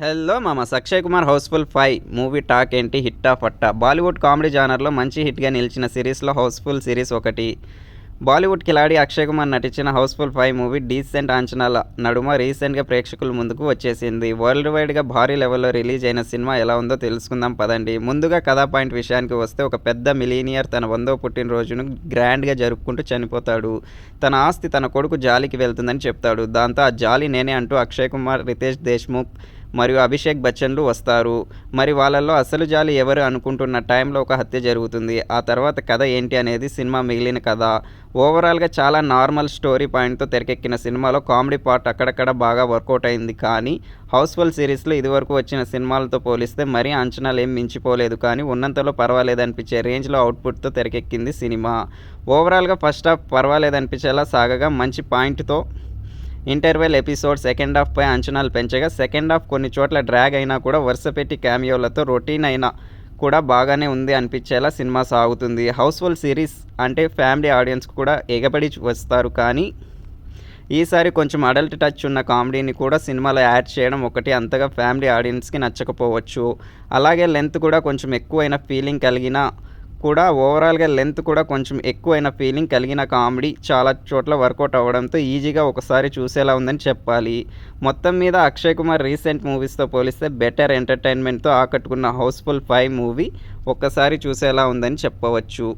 Hello మామ Akshay Kumar Housefull five movie talk ఏంటి? హిట్టా ఫట్టా బాలీవుడ్ కామెడీ జానర్లో మంచి హిట్గా నిలిచిన సిరీస్లో హౌస్ఫుల్ సిరీస్ ఒకటి. బాలీవుడ్ కిలాడి అక్షయ్ కుమార్ నటించిన హౌస్ఫుల్ ఫైవ్ మూవీ డీసెంట్ అంచనాల నడుమ రీసెంట్గా ప్రేక్షకుల ముందుకు వచ్చేసింది. వరల్డ్ వైడ్గా భారీ లెవెల్లో రిలీజ్ అయిన సినిమా ఎలా ఉందో తెలుసుకుందాం పదండి. ముందుగా కథా పాయింట్ విషయానికి వస్తే ఒక పెద్ద మిలీనియర్ తన వందో పుట్టినరోజును గ్రాండ్గా జరుపుకుంటూ చనిపోతాడు. తన ఆస్తి తన కొడుకు జాలికి వెళ్తుందని చెప్తాడు. దాంతో ఆ జాలి నేనే అంటూ అక్షయ్ కుమార్ రితేష్ దేశ్ముఖ్ మరియు అభిషేక్ బచ్చన్లు వస్తారు. మరి వాళ్ళల్లో అసలు జాలి ఎవరు అనుకుంటున్న టైంలో ఒక హత్య జరుగుతుంది. ఆ తర్వాత కథ ఏంటి అనేది సినిమా మిగిలిన కథ. ఓవరాల్గా చాలా నార్మల్ స్టోరీ పాయింట్తో తెరకెక్కిన సినిమాలో కామెడీ పార్ట్ అక్కడక్కడ బాగా వర్కౌట్ అయింది. కానీ హౌస్ఫుల్ సిరీస్లో ఇదివరకు వచ్చిన సినిమాలతో పోలిస్తే మరీ అంచనాలు ఏం మించిపోలేదు. కానీ ఉన్నంతలో పర్వాలేదు అనిపించే రేంజ్లో అవుట్పుట్తో తెరకెక్కింది సినిమా. ఓవరాల్గా ఫస్ట్ హాఫ్ పర్వాలేదు అనిపించేలా సాగగా మంచి పాయింట్తో ఇంటర్వెల్ ఎపిసోడ్ సెకండ్ హాఫ్ పై అంచనాలు పెంచగా సెకండ్ హాఫ్ కొన్ని చోట్ల డ్రాగ్ అయినా కూడా వరుస పెట్టి క్యామియోలతో రొటీన్ అయినా కూడా బాగానే ఉంది అనిపించేలా సినిమా సాగుతుంది. హౌస్ఫుల్ సిరీస్ అంటే ఫ్యామిలీ ఆడియన్స్ కూడా ఎగబడి వస్తారు కానీ ఈసారి కొంచెం అడల్ట్ టచ్ ఉన్న కామెడీని కూడా సినిమాలో యాడ్ చేయడం ఒకటి అంతగా ఫ్యామిలీ ఆడియన్స్కి నచ్చకపోవచ్చు. అలాగే లెంత్ కూడా కొంచెం ఎక్కువైన ఫీలింగ్ కలిగిన కూడా ఓవరాల్గా లెంత్ కూడా కొంచెం ఎక్కువైన ఫీలింగ్ కలిగిన కామెడీ చాలా చోట్ల వర్కౌట్ అవ్వడంతో ఈజీగా ఒకసారి చూసేలా ఉందని చెప్పాలి. మొత్తం మీద అక్షయ్ కుమార్ రీసెంట్ మూవీస్తో పోలిస్తే బెటర్ ఎంటర్టైన్మెంట్తో ఆకట్టుకున్న హౌస్ఫుల్ ఫైవ్ మూవీ ఒక్కసారి చూసేలా ఉందని చెప్పవచ్చు.